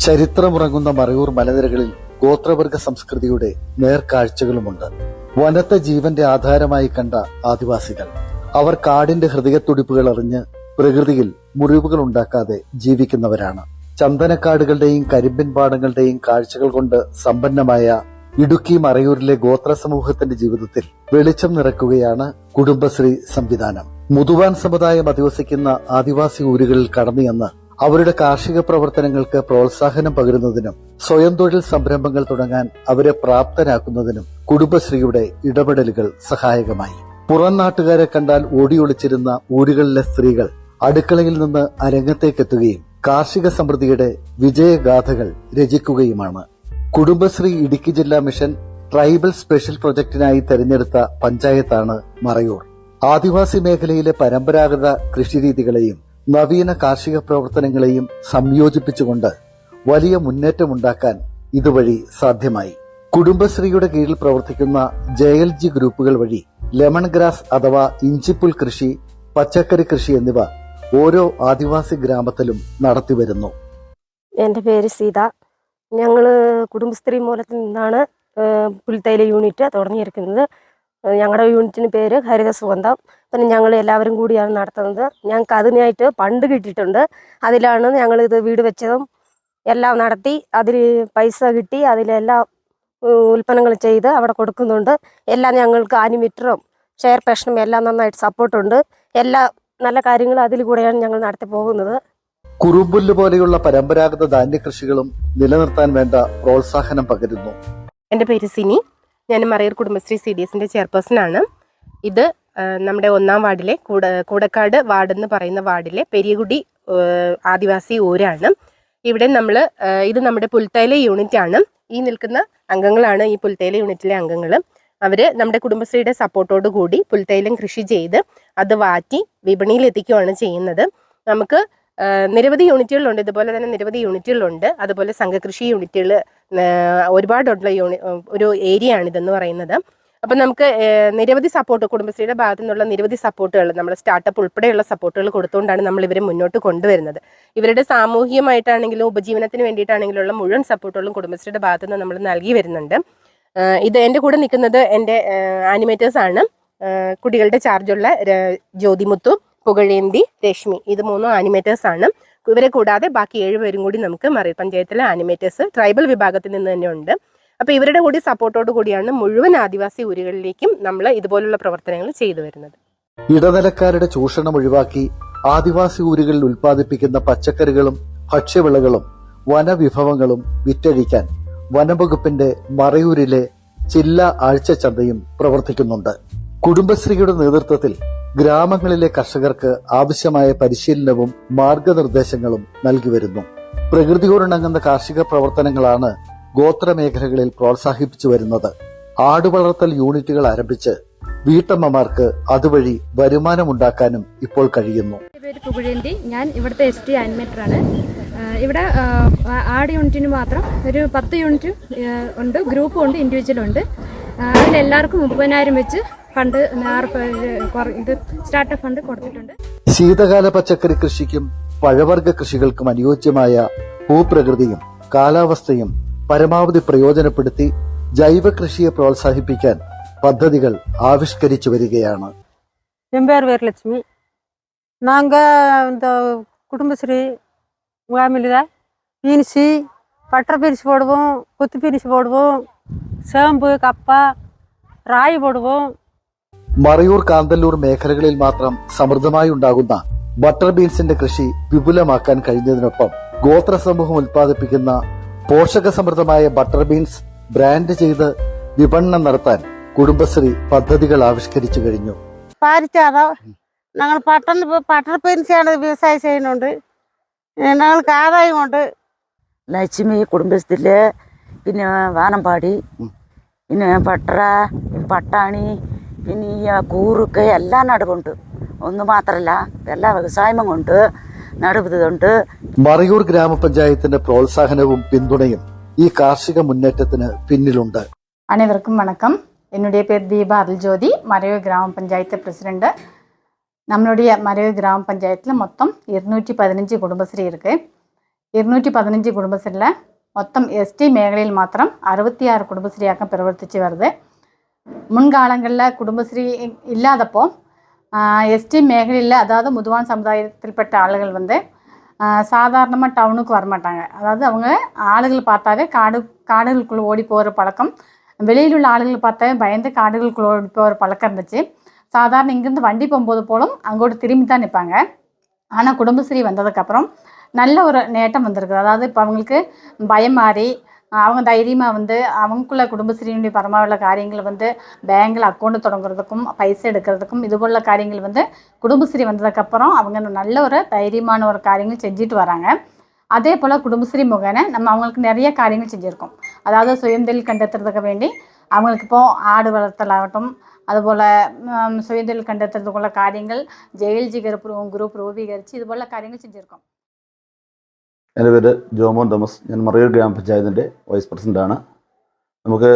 ചരിത്രമുറങ്ങുന്ന മറയൂർ മലനിരകളിൽ ഗോത്രവർഗ സംസ്കൃതിയുടെ നേർക്കാഴ്ചകളുമുണ്ട്. വനത്തെ ജീവന്റെ ആധാരമായി കണ്ട ആദിവാസികൾ. അവർ കാടിന്റെ ഹൃദയത്തുടിപ്പുകൾ അറിഞ്ഞ് പ്രകൃതിയിൽ മുറിവുകൾ ഉണ്ടാക്കാതെ ജീവിക്കുന്നവരാണ്. ചന്ദനക്കാടുകളുടെയും കരിമ്പിൻ പാടങ്ങളുടെയും കാഴ്ചകൾ കൊണ്ട് സമ്പന്നമായ ഇടുക്കി മറയൂരിലെ ഗോത്ര സമൂഹത്തിന്റെ ജീവിതത്തിൽ വെളിച്ചം നിറക്കുകയാണ് കുടുംബശ്രീ സംവിധാനം. മുതുവാൻ സമുദായം അധിവസിക്കുന്ന ആദിവാസി ഊരുകളിൽ കടന്നുചെന്ന് അവരുടെ കാർഷിക പ്രവർത്തനങ്ങൾക്ക് പ്രോത്സാഹനം പകരുന്നതിനും സ്വയം തൊഴിൽ സംരംഭങ്ങൾ തുടങ്ങാൻ അവരെ പ്രാപ്തരാക്കുന്നതിനും കുടുംബശ്രീയുടെ ഇടപെടലുകൾ സഹായകമായി. പുറം നാട്ടുകാരെ കണ്ടാൽ ഓടിയൊളിച്ചിരുന്ന ഊരുകളിലെ സ്ത്രീകൾ അടുക്കളയിൽ നിന്ന് അരങ്ങത്തേക്കെത്തുകയും കാർഷിക സമൃദ്ധിയുടെ വിജയഗാഥകൾ രചിക്കുകയുമാണ്. കുടുംബശ്രീ ഇടുക്കി ജില്ലാ മിഷൻ ട്രൈബൽ സ്പെഷ്യൽ പ്രൊജക്ടിനായി തെരഞ്ഞെടുത്ത പഞ്ചായത്താണ് മറയൂർ. ആദിവാസി മേഖലയിലെ പരമ്പരാഗത കൃഷിരീതികളെയും നവീന കാർഷിക പ്രവർത്തനങ്ങളെയും സംയോജിപ്പിച്ചുകൊണ്ട് വലിയ മുന്നേറ്റമുണ്ടാക്കാൻ ഇതുവഴി സാധ്യമായി. കുടുംബശ്രീയുടെ കീഴിൽ പ്രവർത്തിക്കുന്ന ജെ എൽ ജി ഗ്രൂപ്പുകൾ വഴി ലെമൺ ഗ്രാസ് അഥവാ ഇഞ്ചിപ്പുൽ കൃഷി പച്ചക്കറി കൃഷി എന്നിവ ഓരോ ആദിവാസി ഗ്രാമത്തിലും നടത്തിവരുന്നു. എന്റെ പേര് സീത. ഞങ്ങൾ കുടുംബശ്രീ മൂലത്തിൽ നിന്നാണ് പുൽത്തൈല യൂണിറ്റ് തുടങ്ങിയിരിക്കുന്നത്. ഞങ്ങളുടെ യൂണിറ്റിന് പേര് ഹരിത സുഗന്ധം പിന്നെ ഞങ്ങൾ എല്ലാവരും കൂടിയാണ് നടത്തുന്നത്. ഞങ്ങൾക്ക് അതിനായിട്ട് പണ്ട് കിട്ടിയിട്ടുണ്ട്. അതിലാണ് ഞങ്ങൾ ഇത് വീട് വെച്ചതും എല്ലാം നടത്തി അതിൽ പൈസ കിട്ടി അതിലെല്ലാം ഉൽപ്പന്നങ്ങൾ ചെയ്ത് അവിടെ കൊടുക്കുന്നുണ്ട്. എല്ലാം ഞങ്ങൾക്ക് ആനിമീറ്ററും ഷെയർ പേഷനും എല്ലാം നന്നായിട്ട് സപ്പോർട്ടുണ്ട് എല്ലാ നല്ല കാര്യങ്ങളും അതിൽ കൂടെയാണ് ഞങ്ങൾ നടത്തി പോകുന്നത്. കുറുമ്പുല്ല് പോലെയുള്ള പരമ്പരാഗത ധാന്യ കൃഷികളും നിലനിർത്താൻ വേണ്ട പ്രോത്സാഹനം പകരുന്നു. എന്റെ പേര് സിനി. ഞാൻ മറയൂർ കുടുംബശ്രീ സി ഡി എസിന്റെ ചെയർപേഴ്സൺ ആണ് ഇത് നമ്മുടെ ഒന്നാം വാർഡിലെ കൂട കൂടക്കാട് വാർഡ് എന്ന് പറയുന്ന വാർഡിലെ പെരിയകുടി ആദിവാസി ഊരാണ്. ഇവിടെ നമ്മൾ ഇത് നമ്മുടെ പുൽത്തൈല യൂണിറ്റ് ആണ് ഈ നിൽക്കുന്ന അംഗങ്ങളാണ് ഈ പുൽത്തൈല യൂണിറ്റിലെ അംഗങ്ങൾ അവർ നമ്മുടെ കുടുംബശ്രീയുടെ സപ്പോർട്ടോട് കൂടി പുൽത്തൈലം കൃഷി ചെയ്ത് അത് വാറ്റി വിപണിയിൽ എത്തിക്കുകയാണ് ചെയ്യുന്നത്. നമുക്ക് നിരവധി യൂണിറ്റുകളുണ്ട്. ഇതുപോലെ തന്നെ നിരവധി യൂണിറ്റുകളുണ്ട്. അതുപോലെ സംഘകൃഷി യൂണിറ്റുകൾ ഒരുപാടുള്ള യൂണി ഒരു ഏരിയ ആണ് ഇതെന്ന് പറയുന്നത്. അപ്പം നമുക്ക് നിരവധി സപ്പോർട്ട് കുടുംബശ്രീയുടെ ഭാഗത്തു നിന്നുള്ള നിരവധി സപ്പോർട്ടുകൾ നമ്മുടെ സ്റ്റാർട്ടപ്പ് ഉൾപ്പെടെയുള്ള സപ്പോർട്ടുകൾ കൊടുത്തുകൊണ്ടാണ് നമ്മൾ ഇവരെ മുന്നോട്ട് കൊണ്ടുവരുന്നത്. ഇവരുടെ സാമൂഹികമായിട്ടാണെങ്കിലും ഉപജീവനത്തിന് വേണ്ടിയിട്ടാണെങ്കിലുള്ള മുഴുവൻ സപ്പോർട്ടുകളും കുടുംബശ്രീയുടെ ഭാഗത്തു നിന്ന് നമ്മൾ നൽകി വരുന്നുണ്ട്. ഇത് എന്റെ കൂടെ നിൽക്കുന്നത് എന്റെ ആനിമേറ്റേഴ്സ് ആണ്. കുട്ടികളുടെ ചാർജുള്ള ജ്യോതിമുത്തു. പുകഴേന്തി രശ്മി. ഇത് മൂന്നും ആനിമേറ്റേഴ്സ് ആണ്. ഇവരെ കൂടാതെ ബാക്കി ഏഴുപേരും കൂടി നമുക്ക് മറി പഞ്ചായത്തിലെ ആനിമേറ്റേഴ്സ് ട്രൈബൽ വിഭാഗത്തിൽ നിന്ന് തന്നെ ഉണ്ട്. അപ്പോൾ ഇവരുടെ കൂടി സപ്പോർട്ടോട് കൂടിയാണ് മുഴുവൻ ആദിവാസി ഊരുകളിലേക്കും നമ്മൾ ഇതുപോലുള്ള പ്രവർത്തനങ്ങൾ ചെയ്തു വരുന്നത്. ഇടനിലക്കാരുടെ ചൂഷണം ഒഴിവാക്കി ആദിവാസി ഊരുകളിൽ ഉൽപ്പാദിപ്പിക്കുന്ന പച്ചക്കറികളും ഭക്ഷ്യവിളകളും വനവിഭവങ്ങളും വിറ്റഴിക്കാൻ വനംവകുപ്പിന്റെ മറയൂരിലെ ചില്ല ആഴ്ച ചന്തയും പ്രവർത്തിക്കുന്നുണ്ട്. കുടുംബശ്രീയുടെ നേതൃത്വത്തിൽ ഗ്രാമങ്ങളിലെ കർഷകർക്ക് ആവശ്യമായ പരിശീലനവും മാർഗനിർദ്ദേശങ്ങളും നൽകി വരുന്നു. പ്രകൃതിയോടിണങ്ങുന്ന കാർഷിക പ്രവർത്തനങ്ങളാണ് ഗോത്രമേഖലകളിൽ പ്രോത്സാഹിപ്പിച്ചു വരുന്നത്. ആടുവളർത്തൽ യൂണിറ്റുകൾ ആരംഭിച്ച് വീട്ടമ്മമാർക്ക് അതുവഴി വരുമാനമുണ്ടാക്കാനും ഇപ്പോൾ കഴിയുന്നു. പേര് ഞാൻ ഇവിടുത്തെ എസ് ടി ആനിമേറ്ററാണ് ഇവിടെ ആട് യൂണിറ്റിന് മാത്രം ഒരു പത്ത് യൂണിറ്റ് ഉണ്ട് ഗ്രൂപ്പും ഉണ്ട് ഇൻഡിവിജ്വലും ഉണ്ട്. അതിലെല്ലാവർക്കും മുപ്പതിനായിരം വെച്ച് ഫണ്ട് ഇത് സ്റ്റാർട്ടപ്പ് ഫണ്ട് കൊടുത്തിട്ടുണ്ട്. ശീതകാല പച്ചക്കറി കൃഷിക്കും പഴവർഗ കൃഷികൾക്കും അനുയോജ്യമായ ഭൂപ്രകൃതിയും കാലാവസ്ഥയും പരമാവധി പ്രയോജനപ്പെടുത്തി ജൈവ കൃഷിയെ പ്രോത്സാഹിപ്പിക്കാൻ പദ്ധതികൾ ആവിഷ്കരിച്ചു വരികയാണ്. என் பேர் ലക്ഷ്മി நாங்கள் இந்த குடும்பஸ்ரீ പീനിശി பீனிசி பட்டரை பீனிசி போடுவோம் கொத்து பீனிசி போடுவோம் சேம்பு கப்பா മറയൂർ കാന്തല്ലൂർ മേഖലകളിൽ മാത്രം സമൃദ്ധമായി ഉണ്ടാകുന്ന ബട്ടർ ബീൻസിന്റെ കൃഷി വിപുലമാക്കാൻ കഴിഞ്ഞതിനൊപ്പം ഗോത്ര സമൂഹം ഉൽപ്പാദിപ്പിക്കുന്ന പോഷക സമൃദ്ധമായ ബട്ടർ ബീൻസ് ബ്രാൻഡ് ചെയ്ത് വിപണനം നടത്താൻ കുടുംബശ്രീ പദ്ധതികൾ ആവിഷ്കരിച്ചു കഴിഞ്ഞു. ഞങ്ങൾ പട്ടണ ബട്ടർ ബീൻസാണ് വ്യവസായം ചെയ്യുന്നുണ്ട്. ഞങ്ങൾക്ക് ആദായമുണ്ട്. ലക്ഷ്മി കുടുംബത്തിൽ പിന്നെ വാനമ്പാടി പിന്നെ പട്ടറ പട്ടാണി പിന്നെ ഈ കൂറുക്ക് എല്ലാം നടുവുണ്ട് ഒന്ന് മാത്രമല്ല എല്ലാ വ്യവസായവും കൊണ്ട് നടുവുന്നുണ്ട് മറയൂർ ഗ്രാമപഞ്ചായത്തിന്റെ പ്രോത്സാഹനവും പിന്തുണയും ഈ കാർഷിക മുന്നേറ്റത്തിന് പിന്നിലുണ്ട് அனைவருக்கும் வணக்கம் என்னுடைய பேர் தீபா அருள்ஜோதி மறையூர் கிராம பஞ்சாயத்து பிரசிடெண்ட்டு நம்மளுடைய மறையூர் கிராம பஞ்சாயத்தில் மொத்தம் இருநூற்றி பதினஞ்சு குடும்பஸ்ரீ இருக்குது ഇരുന്നൂറ്റി പതിനഞ്ച് കുടുംബശ്രീയിലെ മൊത്തം എസ് ടി മേഖലയിൽ മാത്രം അറുപത്തിയാറ് കുടുംബശ്രീയാക്കം പ്രവർത്തിച്ച് വരുത് முன்காலங்களில் குடும்பஸ்ரீ இல்லாதப்போ எஸ்டி மேகலையில் அதாவது முதுவான் சமுதாயத்தில் சமுதாயத்தில்பட்ட ஆளுகள் வந்து சாதாரணமாக டவுனுக்கு வரமாட்டாங்க. அதாவது அவங்க ஆளுகள் பார்த்தாவே காடு காடுகளுக்குள்ளே ஓடி போகிற பழக்கம் வெளியில் உள்ள ஆளுகள் பார்த்தாவே பயந்து காடுகளுக்குள்ளே ஓடி போகிற பழக்கம் இருந்துச்சு. சாதாரண இங்கேருந்து வண்டி போகும்போது போலும் அங்கோடு திரும்பி தான் நிற்பாங்க ஆனால் குடும்பஸ்ரீ வந்ததுக்கப்புறம் நல்ல ஒரு நேட்டம் வந்திருக்குது. அதாவது இப்போ அவங்களுக்கு பயம் மாறி அவங்க தைரியமாக வந்து அவங்களுக்குள்ள குடும்பஸ்ரீயினுடைய பரமாவள காரியங்களை வந்து பேங்கில் அக்கௌண்ட் தொடங்குறதுக்கும் பைசா எடுக்கிறதுக்கும் இது போல காரியங்கள் வந்து குடும்பஸ்ரீ வந்ததுக்கப்புறம் அவங்க நல்ல ஒரு தைரியமான ஒரு காரியங்கள் செஞ்சுட்டு வராங்க. அதே போல் குடும்பஸ்ரீ முகேன நம்ம அவங்களுக்கு நிறைய காரியங்கள் செஞ்சுருக்கோம். அதாவது சுயந்தொழில் கண்டத்துறதுக்கு வேண்டி அவங்களுக்கு இப்போ ஆடு வளர்த்தல் ஆகட்டும் அதுபோல் சுயந்தொழில் கண்டத்துறதுக்குள்ள காரியங்கள் ஜெயல்ஜிகர் குரூப் ரூபீகரித்து இது போல காரியங்கள் செஞ்சுருக்கோம். എന്റെ പേര് ജോമോൻ തോമസ്. ഞാൻ മറയൂർ ഗ്രാമപഞ്ചായത്തിന്റെ വൈസ് പ്രസിഡന്റാണ്. നമുക്ക്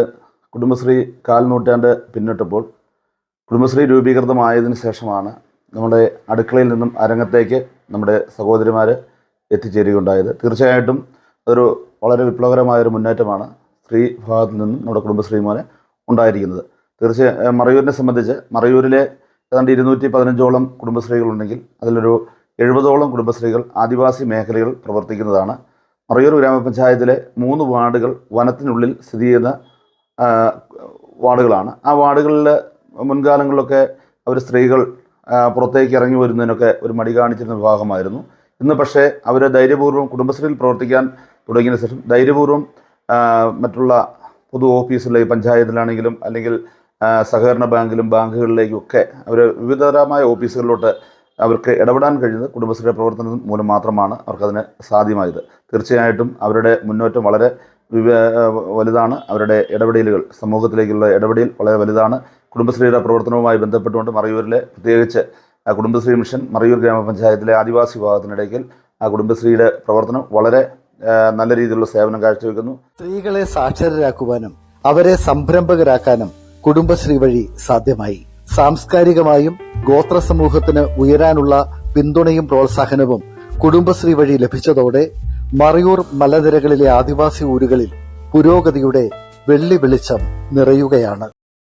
കുടുംബശ്രീ കാൽ നൂറ്റാണ്ട് പിന്നിട്ടപ്പോൾ കുടുംബശ്രീ രൂപീകൃതമായതിനു ശേഷമാണ് നമ്മുടെ അടുക്കളയിൽ നിന്നും അരങ്ങത്തേക്ക് നമ്മുടെ സഹോദരിമാർ എത്തിച്ചേരുകയുണ്ടായത്. തീർച്ചയായിട്ടും അതൊരു വളരെ വിപ്ലവകരമായൊരു മുന്നേറ്റമാണ് സ്ത്രീ വിഭാഗത്തിൽ നിന്നും നമ്മുടെ കുടുംബശ്രീമാരെ ഉണ്ടായിരിക്കുന്നത്. തീർച്ചയായും മറയൂരിനെ സംബന്ധിച്ച് മറയൂരിലെ ഏതാണ്ട് ഇരുന്നൂറ്റി പതിനഞ്ചോളം കുടുംബശ്രീകളുണ്ടെങ്കിൽ അതിലൊരു എഴുപതോളം കുടുംബശ്രീകൾ ആദിവാസി മേഖലകൾ പ്രവർത്തിക്കുന്നതാണ്. മറയൂർ ഗ്രാമപഞ്ചായത്തിലെ മൂന്ന് വാർഡുകൾ വനത്തിനുള്ളിൽ സ്ഥിതി ചെയ്യുന്ന വാർഡുകളാണ്. ആ വാർഡുകളിൽ മുൻകാലങ്ങളിലൊക്കെ അവർ സ്ത്രീകൾ പുറത്തേക്ക് ഇറങ്ങി വരുന്നതിനൊക്കെ ഒരു മടി കാണിച്ചിരുന്ന വിഭാഗമായിരുന്നു. ഇന്ന് പക്ഷേ അവർ ധൈര്യപൂർവം കുടുംബശ്രീയിൽ പ്രവർത്തിക്കാൻ തുടങ്ങിയതിന് ശേഷം ധൈര്യപൂർവം മറ്റുള്ള പൊതു ഓഫീസിലെ പഞ്ചായത്തിലാണെങ്കിലും അല്ലെങ്കിൽ സഹകരണ ബാങ്കിലും ബാങ്കുകളിലേക്കും ഒക്കെ അവർ വിവിധതരമായ ഓഫീസുകളിലോട്ട് അവർക്ക് ഇടപെടാൻ കഴിയുന്നത് കുടുംബശ്രീ പ്രവർത്തനം മൂലം മാത്രമാണ് അവർക്കതിന് സാധ്യമായത്. തീർച്ചയായിട്ടും അവരുടെ മുന്നേറ്റം വളരെ വലുതാണ്. അവരുടെ ഇടപെടലുകൾ സമൂഹത്തിലേക്കുള്ള ഇടപെടൽ വളരെ വലുതാണ്. കുടുംബശ്രീയുടെ പ്രവർത്തനവുമായി ബന്ധപ്പെട്ടുകൊണ്ട് മറയൂരിലെ പ്രത്യേകിച്ച് കുടുംബശ്രീ മിഷൻ മറയൂർ ഗ്രാമപഞ്ചായത്തിലെ ആദിവാസി വിഭാഗത്തിനിടയ്ക്കിൽ ആ കുടുംബശ്രീയുടെ പ്രവർത്തനം വളരെ നല്ല രീതിയിലുള്ള സേവനം കാഴ്ചവെക്കുന്നു. സ്ത്രീകളെ സാക്ഷരരാക്കുവാനും അവരെ സംരംഭകരാക്കാനും കുടുംബശ്രീ വഴി സാധ്യമായി. സാംസ്കാരികമായും ഗോത്ര സമൂഹത്തിന് ഉയരാനുള്ള പിന്തുണയും പ്രോത്സാഹനവും കുടുംബശ്രീ വഴി ലഭിച്ചതോടെ മറയൂർ മലനിരകളിലെ ആദിവാസി ഊരുകളിൽ പുരോഗതിയുടെ വെള്ളി വെളിച്ചം നിറയുകയാണ്.